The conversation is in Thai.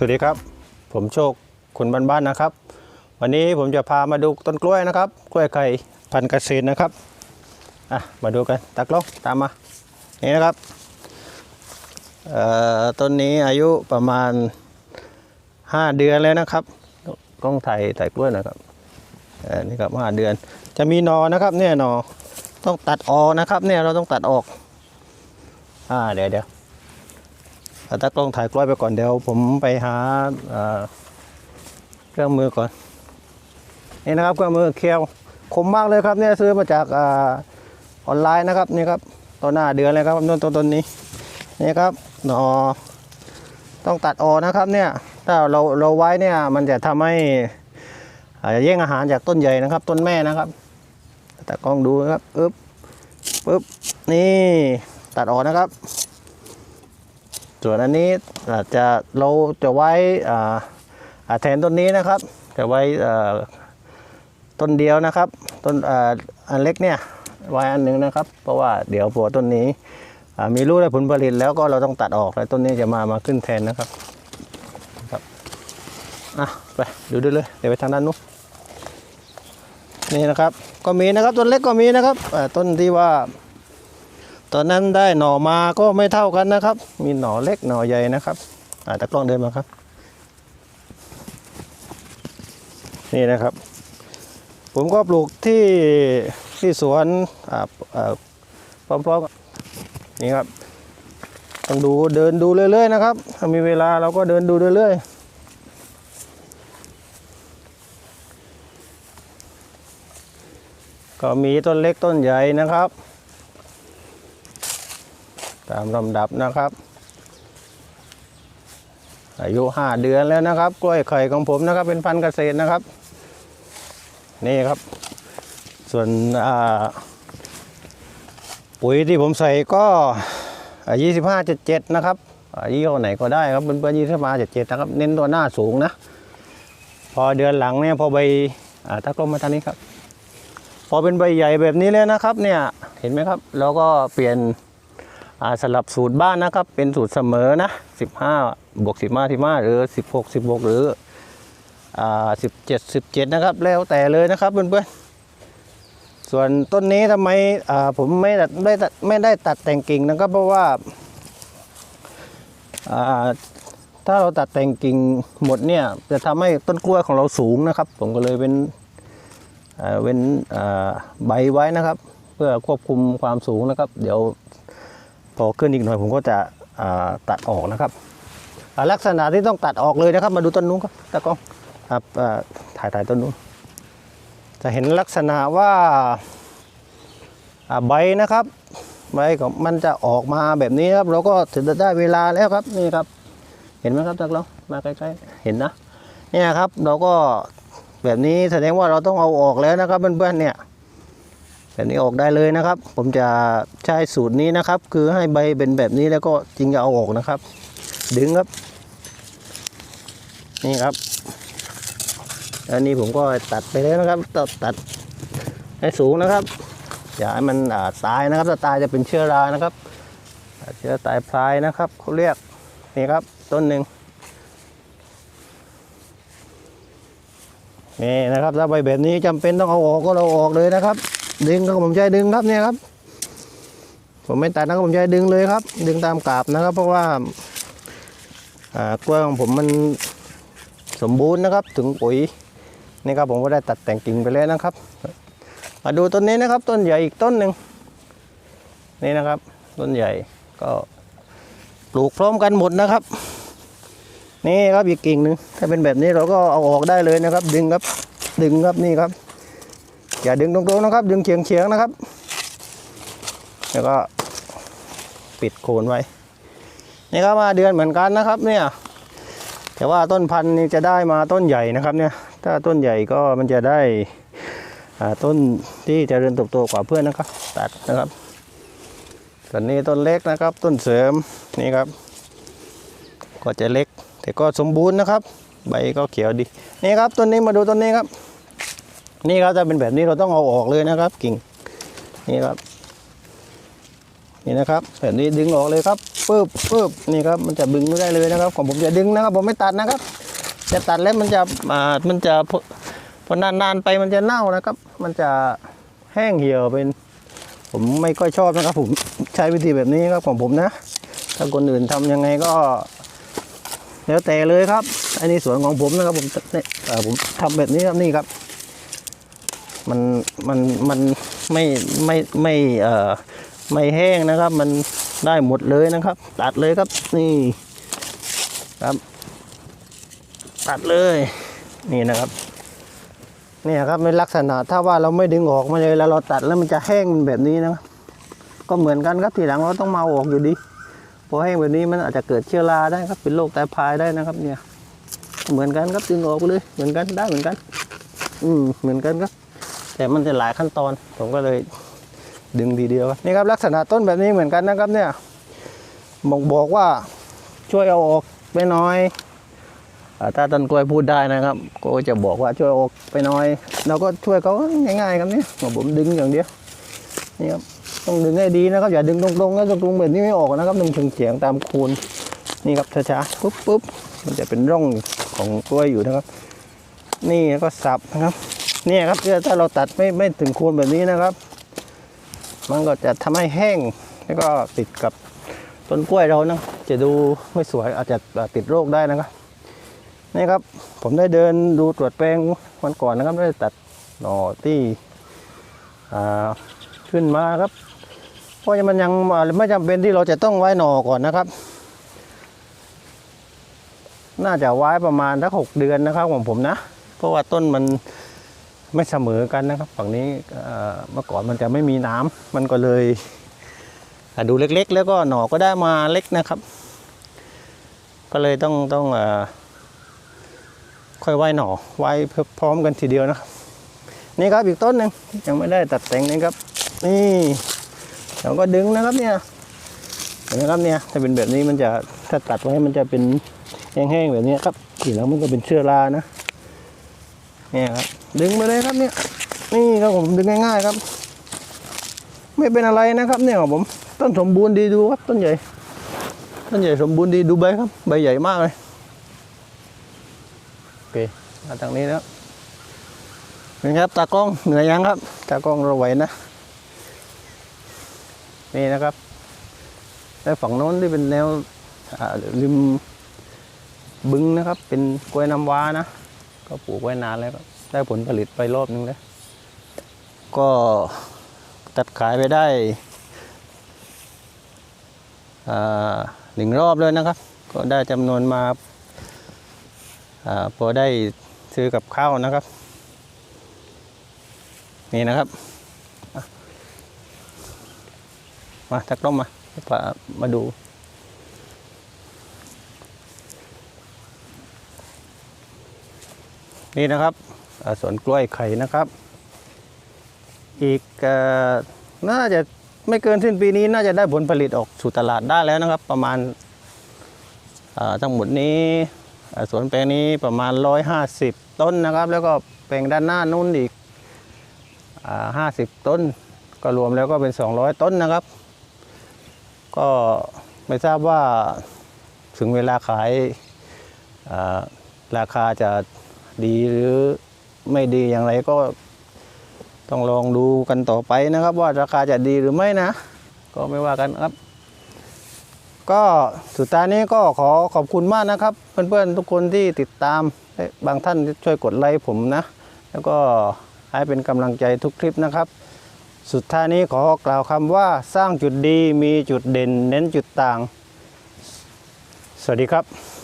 สวัสดีครับ ผมโชคคุณบ้านๆนะครับ วันนี้ผมจะพามาดูต้นกล้วยนะครับ กล้วยไข่พันธุ์เกษตรนะครับอะมาดูกันตักลงตามมานี่นะครับต้นนี้อายุประมาณ 5 เดือนแล้วนะครับกล้องถ่ายถ่ายกล้วยนะครับออนี่ครับห้าเดือน จะมีนอนะครับเนี่ยนอต้องตัดออกนะครับ เนี่ยเราต้องตัดออกอ่าเดี๋ยวเดี๋ยว ตากล้องถ่ายกล้วยไปก่อนเดี๋ยวผมไปหาเครื่องมือก่อนนี่นะครับเครื่องมือเคียวคมมากเลยครับเนี่ยซื้อมาจากอออนไลน์นะครับนี่ครับต้นหน้าเดือนเลยครับต้นต้นต้นนี้นี่ครับหนอต้องตัดออนะครับเนี่ยถ้าเราเราไว้เนี่ยมันจะทำให้อาจจะแย่งอาหารจากต้นใหญ่นะครับ ต้นแม่นะครับ แต่กล้องดูนะครับอึ๊บปึ๊บนี่ตัดออกนะครับ ส่วนอันนี้อาจจะเราจะไว้อ่าแทนต้นนี้นะครับ จะไว้ต้นเดียวนะครับต้นอันเล็กเนี่ยไว้อันหนึ่งนะครับ เพราะว่าเดี๋ยวพอต้นนี้มีลูกและผลผลิตแล้วก็เราต้องตัดออกแล้วต้นนี้จะมามาขึ้นแทนนะครับครับอะไปดูดูเลยเดี๋ยวไปทางด้านนู้นนี่นะครับก็มีนะครับต้นเล็กก็มีนะครับต้นที่ว่า ตอนนั้นได้หน่อมาก็ไม่เท่ากันนะครับ มีหน่อเล็กหน่อใหญ่นะครับอ่าตะกล้องเดินมาครับ นี่นะครับ ผมก็ปลูกที่ที่สวนอ่าพร้อมๆนี่ครับต้องดูเดินดูเรื่อยๆนะครับถ้ามีเวลาเราก็เดินดูเรื่อยๆก็มีต้นเล็กต้นใหญ่นะครับ ตามลำดับนะครับ อายุห้าเดือนแล้วนะครับ กล้วยไข่ของผมนะครับ เป็นพันธุ์เกษตรนะครับ นี่ครับ ส่วนปุ๋ยที่ผมใส่ก็ยี่สิบห้าเจ็ดเจ็ดนะครับยี่ห้อไหนก็ได้ครับเป็นเบอร์ยี่สิบห้าเจ็ดเจ็ดนะครับ เน้นตัวหน้าสูงนะ พอเดือนหลังเนี่ยพอใบอถ้ากลมมาทางนี้ครับ พอเป็นใบใหญ่แบบนี้แล้วนะครับ เนี่ยเห็นไหมครับแล้วก็เปลี่ยน สลับสูตรบ้านนะครับ เป็นสูตรเสมอนะ 15 บวก 15ที่มาหรือ 16 16 หรือ 17 17 นะครับ แล้วแต่เลยนะครับเพื่อนๆ ส่วนต้นนี้ทำไมผมไม่ได้ไม่ได้ไม่ได้ตัดแต่งกิ่งนะครับ เพราะว่า ถ้าเราตัดแต่งกิ่งหมดเนี่ย จะทำให้ต้นกล้วยของเราสูงนะครับ ผมก็เลยเป็นเว้นใบไว้นะครับ เพื่อควบคุมความสูงนะครับ เดี๋ยว พอขึ้นอีกหน่อยผมก็จะตัดออกนะครับ ลักษณะที่ต้องตัดออกเลยนะครับ มาดูต้นนู้นครับตะกล้องครับถ่ายถ่ายต้นนู้นจะเห็นลักษณะว่าอ่าใบนะครับใบของมันจะออกมาแบบนี้ครับ เราก็ถึงจะได้เวลาแล้วครับนี่ครับ เห็นไหมครับตะกล้องมาใกล้ๆเห็นนะเนี่ยครับเราก็แบบนี้แสดงว่าเราต้องเอาออกแล้วนะครับเพื่อนๆเนี่ย แบบนี้ออกได้เลยนะครับ ผมจะใช้สูตรนี้นะครับ คือให้ใบเป็นแบบนี้แล้วก็จริงจะเอาออกนะครับ ดึงครับ นี่ครับ อันนี้ผมก็ตัดไปแล้วนะครับ ตัดตัดให้สูงนะครับอย่าให้มันตายนะครับถ้าตายจะเป็นเชื้อรานะครับเชื้อตายพลายนะครับเขาเรียกนี่ครับต้นหนึ่งนี่นะครับถ้าใบแบบนี้จำเป็นต้องเอาออกก็เราออกเลยนะครับ ดึงก็ผมใช้ดึงครับเนี่ยครับ ผมไม่ตัดนะครับผมใช้ดึงเลยครับ ดึงตามกาบนะครับ เพราะว่าอ่ากล้วยของผมมันสมบูรณ์นะครับ ถึงปุ๋ยนี่ครับผมก็ได้ตัดแต่งกิ่งไปแล้วนะครับ มาดูต้นนี้นะครับ ต้นใหญ่อีกต้นหนึ่งนี่นะครับ ต้นใหญ่ก็ปลูกพร้อมกันหมดนะครับ นี่ครับอีกกิ่งหนึ่งถ้าเป็นแบบนี้เราก็เอาออกได้เลยนะครับ ดึงครับดึงครับนี่ครับ อย่าดึงตรงๆนะครับ ดึงเฉียงๆนะครับ แล้วก็ปิดโคนไว้ นี่ครับมาเดือนเหมือนกันนะครับ เนี่ย แต่ว่าต้นพันธุ์นี่จะได้มาต้นใหญ่นะครับ เนี่ย ถ้าต้นใหญ่ก็มันจะได้ต้นที่เจริญเติบโตกว่าเพื่อนนะครับ ตัดนะครับส่วนนี้ต้นเล็กนะครับ ต้นเสริมนี่ครับ ก็จะเล็กแต่ก็สมบูรณ์นะครับ ใบก็เขียวดี นี่ครับต้นนี้มาดูต้นนี้ครับ นี่ครับจะเป็นแบบนี้เราต้องเอาออกเลยนะครับ กิ่งนี่ครับ นี่นะครับแบบนี้ดึงออกเลยครับปึ๊บปึ๊บนี่ครับมันจะบึงไม่ได้เลยนะครับ ของผมจะดึงนะครับ ผมไม่ตัดนะครับจะตัดแล้วมันจะอ่ามันจะพอนานๆไปมันจะเน่านะครับ มันจะแห้งเหี่ยวเป็น ผมไม่ค่อยชอบนะครับ ผมใช้วิธีแบบนี้ครับของผมนะ ถ้าคนอื่นทำยังไงก็แล้วแต่เลยครับ อันนี้สวนของผมนะครับ ผมเนี่ยผมทำแบบนี้ครับนี่ครับ มันมันมันไม่ไม่ไม่เอ่อไม่แห้งนะครับ มันได้หมดเลยนะครับ ตัดเลยครับนี่ครับ ตัดเลยนี่นะครับเนี่ยครับในลักษณะถ้าว่าเราไม่ดึงออกมาเลยแล้วเราตัดแล้วมันจะแห้งแบบนี้นะครับก็เหมือนกันครับทีหลังเราต้องมาอาออกอยู่ดีพอแห้งแบบนี้มันอาจจะเกิดเชื้อราได้ครับเป็นโรคไตพายได้นะครับ เนี่ย เหมือนกันครับดึงออกเลยเหมือนกันได้เหมือนกัน อืมเหมือนกันครับ แต่มันจะหลายขั้นตอน ผมก็เลยดึงทีเดียวนี่ครับลักษณะต้นแบบนี้เหมือนกันนะครับเนี่ยบอกบอกว่าช่วยเอาออกไปน้อยอถ้าต้นกล้วยพูดได้นะครับ ก็จะบอกว่าช่วยออกไปน้อยเราก็ช่วยเขาง่ายๆครับเนี่ยผมดึงอย่างเดียวนี่ครับต้องดึงให้ดีนะครับอย่าดึงตรงๆนะตรงๆแบบนี้ไม่ออกนะครับดึงเฉียงๆตามโคนนี่ครับช้าๆปุ๊บปุ๊บมันจะเป็นร่องของกล้วยอยู่นะครับ นี่แล้วก็สับนะครับ เนี่ยครับถ้าเราตัดไม่ไม่ถึงโคนแบบนี้นะครับ มันก็จะทำให้แห้งแล้วก็ติดกับต้นกล้วยเรานะจะดูไม่สวยอาจจะติดโรคได้นะครับนี่ครับผมได้เดินดูตรวจแปลงวันก่อนนะครับได้ตัดหน่อที่ขึ้นมาครับ เพราะมันยังไม่จำเป็นที่เราจะต้องไว้หน่อก่อนนะครับ น่าจะไว้ประมาณสักหกเดือนนะครับของผมนะ เพราะว่าต้นมัน ไม่เสมอกันนะครับฝั่งนี้เมื่อก่อนมันจะไม่มีน้ำมันก็เลยดูเล็กๆ แล้วก็หน่อก็ได้มาเล็กนะครับ ก็เลยต้องต้องอค่อยไว้หน่อไว้พร้อมกันทีเดียวนะนี่ครับอีกต้นหนึ่งยังไม่ได้ตัดแต่งนี่ครับ นี่เราก็ดึงนะครับเนี่ยเห็นไหมครับเนี่ยถ้าเป็นแบบนี้มันจะถ้าตัดไว้มันจะเป็นแห้งๆแบบนี้ครับทีแล้วมันก็เป็นเชื้อรานะ เนี่ยครับดึงไปเลยครับเนี่ยนี่ครับผมดึงง่ายๆครับ ไม่เป็นอะไรนะครับเนี่ยครับผมต้นสมบูรณ์ดีดูครับต้นใหญ่ต้นใหญ่สมบูรณ์ดีดูใบครับ ใบใหญ่มากเลยโอเคมาทางนี้แล้วเป็นครับตากล้องเหนื่อยยังครับตากล้องเราไหวนะนี่นะครับแล้วฝั่งโน้นที่เป็นแนวริมบึงนะครับ เป็นกล้วยน้ำว้านะ ก็ปลูกไว้นานแล้วได้ผลผลิตไปรอบนึงแล้ว ก็ตัดขายไปได้หนึ่งรอบเลยนะครับ ก็ได้จำนวนมาอพอได้ซื้อกับข้าวนะครับ นี่นะครับมาทักล้มมาพามาดู นี่นะครับสวนกล้วยไข่นะครับ อีกอน่าจะไม่เกินสิ้นปีนี้น่าจะได้ผลผลิตออกสู่ตลาดได้แล้วนะครับ ประมาณทั้งหมดนี้สวนแปลงนี้ประมาณ 150 ต้นนะครับ แล้วก็แปลงด้านหน้านู้นอีกอ่า50 ต้น ก็รวมแล้วก็เป็น 200 ต้นนะครับ ก็ไม่ทราบว่าถึงเวลาขายราคาจะ ดีหรือไม่ดีอย่างไรก็ต้องลองดูกันต่อไปนะครับ ว่าราคาจะดีหรือไม่นะ ก็ไม่ว่ากันครับ ก็สุดท้ายนี้ก็ขอขอบคุณมากนะครับ เพื่อนๆทุกคนที่ติดตามบางท่านช่วยกดไลค์ผมนะ แล้วก็ให้เป็นกำลังใจทุกคลิปนะครับ สุดท้ายนี้ขอกล่าวคำว่าสร้างจุดดีมีจุดเด่น เน้นจุดต่าง สวัสดีครับ